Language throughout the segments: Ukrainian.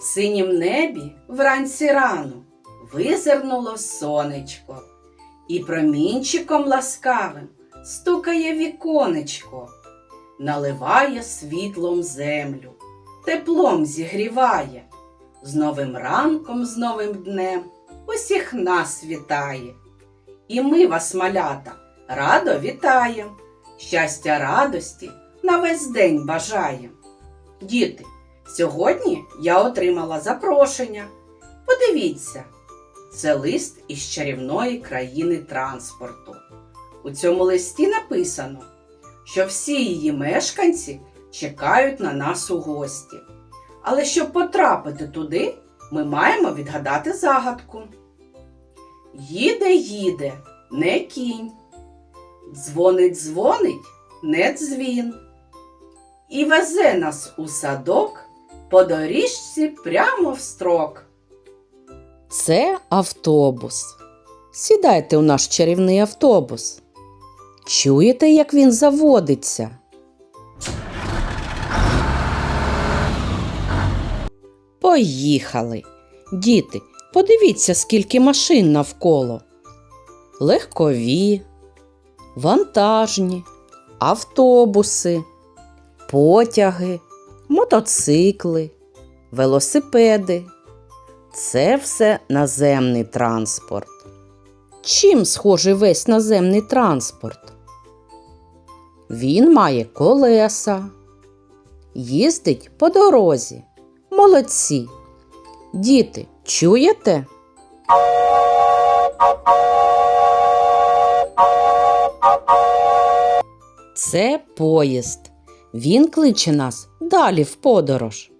В синім небі вранці рано визирнуло сонечко, і промінчиком ласкавим стукає віконечко, наливає світлом землю, теплом зігріває, з новим ранком, з новим днем усіх нас вітає. І ми вас, малята, радо вітаєм, щастя радості на весь день бажаєм. Діти, сьогодні я отримала запрошення. Подивіться, це лист із чарівної країни транспорту. У цьому листі написано, що всі її мешканці чекають на нас у гості. Але щоб потрапити туди, ми маємо відгадати загадку. Їде, їде, не кінь. Дзвонить, дзвонить, не дзвін. І везе нас у садок по доріжці прямо в строк. Це автобус. Сідайте у наш чарівний автобус. Чуєте, як він заводиться? Поїхали. Діти, подивіться, скільки машин навколо. Легкові, вантажні, автобуси, потяги, мотоцикли, велосипеди. Це все наземний транспорт. Чим схожий весь наземний транспорт? Він має колеса, їздить по дорозі. Молодці. Діти, чуєте? Це поїзд. Він кличе нас далі в подорож.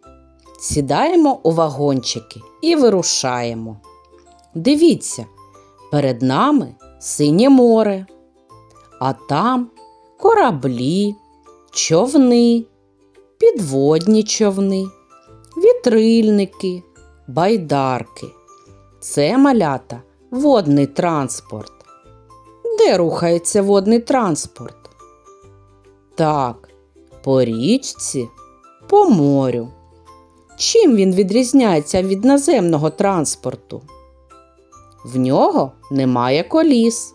Сідаємо у вагончики і вирушаємо. Дивіться, перед нами синє море, а там кораблі, човни, підводні човни, вітрильники, байдарки. Це малята водний транспорт. Де рухається водний транспорт? Так, по річці, по морю. Чим він відрізняється від наземного транспорту? В нього немає коліс.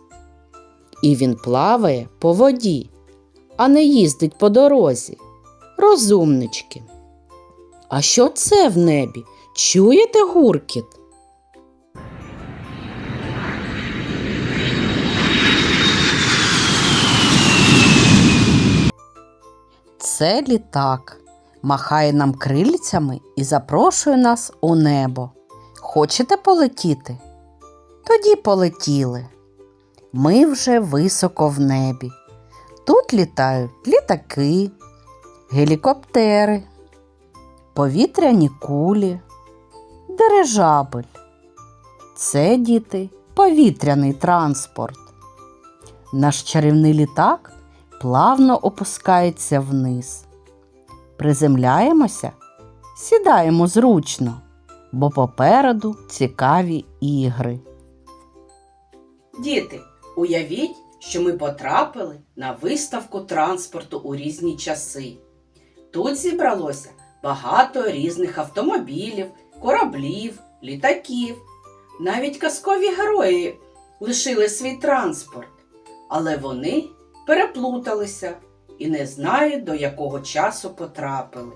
І він плаває по воді, а не їздить по дорозі. Розумнички. А що це в небі? Чуєте гуркіт? Це літак махає нам крильцями і запрошує нас у небо. Хочете полетіти? Тоді полетіли. Ми вже високо в небі. Тут літають літаки, гелікоптери, повітряні кулі, дирижабель. Це діти повітряний транспорт. Наш чарівний літак плавно опускається вниз. Приземляємося, сідаємо зручно, бо попереду цікаві ігри. Діти, уявіть, що ми потрапили на виставку транспорту у різні часи. Тут зібралося багато різних автомобілів, кораблів, літаків. Навіть казкові герої лишили свій транспорт, але вони переплуталися і не знають, до якого часу потрапили.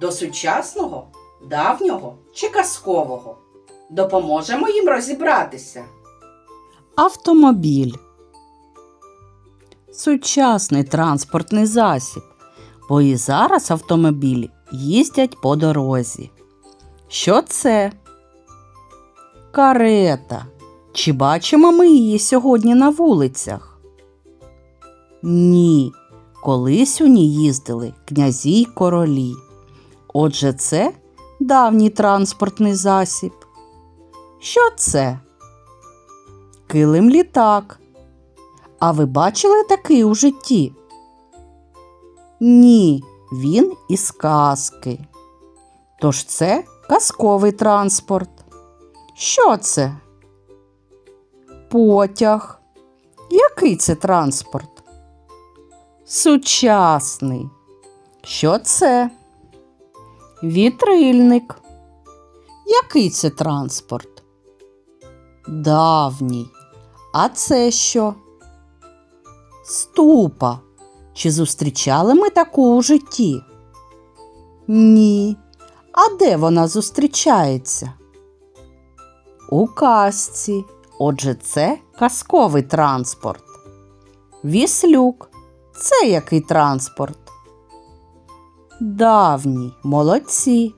До сучасного, давнього чи казкового. Допоможемо їм розібратися. Автомобіль. Сучасний транспортний засіб, бо і зараз автомобілі їздять по дорозі. Що це? Карета. Чи бачимо ми її сьогодні на вулицях? Ні. Колись у ній їздили князі й королі. Отже, це давній транспортний засіб. Що це? Килим літак. А ви бачили такий у житті? Ні, він із казки. Тож це казковий транспорт. Що це? Потяг. Який це транспорт? Сучасний. Що це? Вітрильник. Який це транспорт? Давній. А це що? Ступа. Чи зустрічали ми таку у житті? Ні. А де вона зустрічається? У казці. Отже, це казковий транспорт. Віслюк. Це який транспорт? Давній, молодці.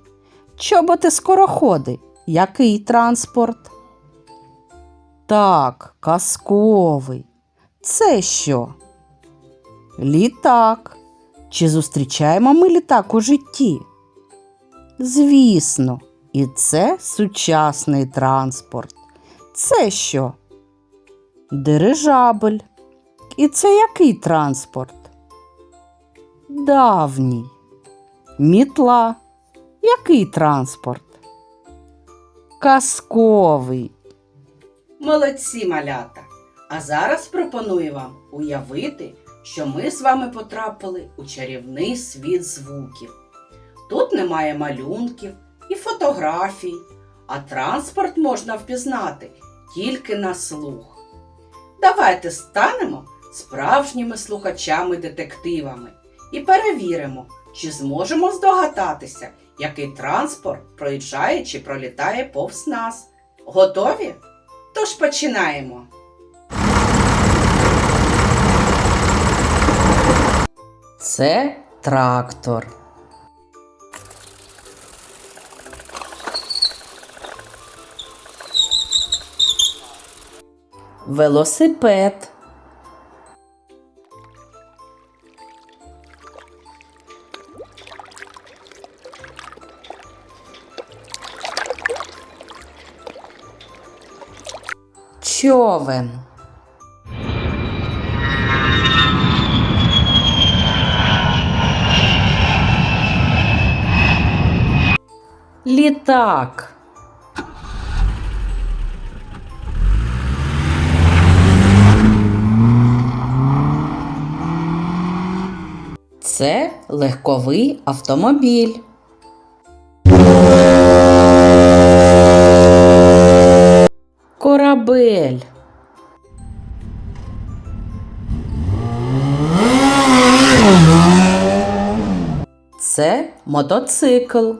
Чоботи скороходи. Який транспорт? Так, казковий. Це що? Літак. Чи зустрічаємо ми літак у житті? Звісно, і це сучасний транспорт. Це що? Дирижабель. І це який транспорт? Давній. Мітла. Який транспорт? Казковий. Молодці малята! А зараз пропоную вам уявити, що ми з вами потрапили у чарівний світ звуків. Тут немає малюнків і фотографій, а транспорт можна впізнати тільки на слух. Давайте станемо справжніми слухачами-детективами і перевіримо, чи зможемо здогадатися, який транспорт проїжджає чи пролітає повз нас. Готові? Тож починаємо. Це трактор. Велосипед. Човен. Літак. Це легковий автомобіль. Корабель. Це мотоцикл.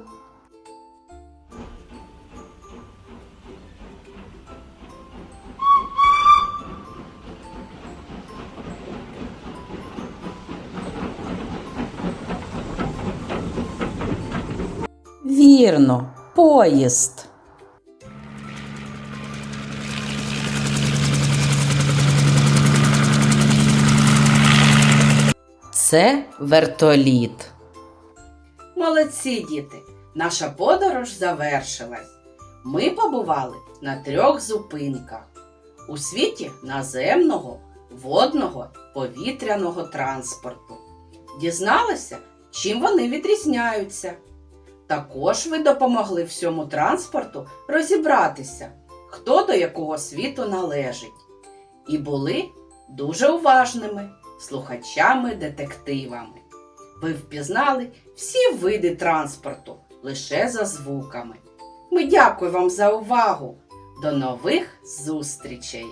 Вірно, поїзд. Це вертоліт. Молодці, діти! Наша подорож завершилась. Ми побували на трьох зупинках у світі наземного, водного, повітряного транспорту. Дізналися, чим вони відрізняються. Також ви допомогли всьому транспорту розібратися, хто до якого світу належить, і були дуже уважними слухачами-детективами. Ви впізнали всі види транспорту лише за звуками. Ми дякуємо вам за увагу. До нових зустрічей!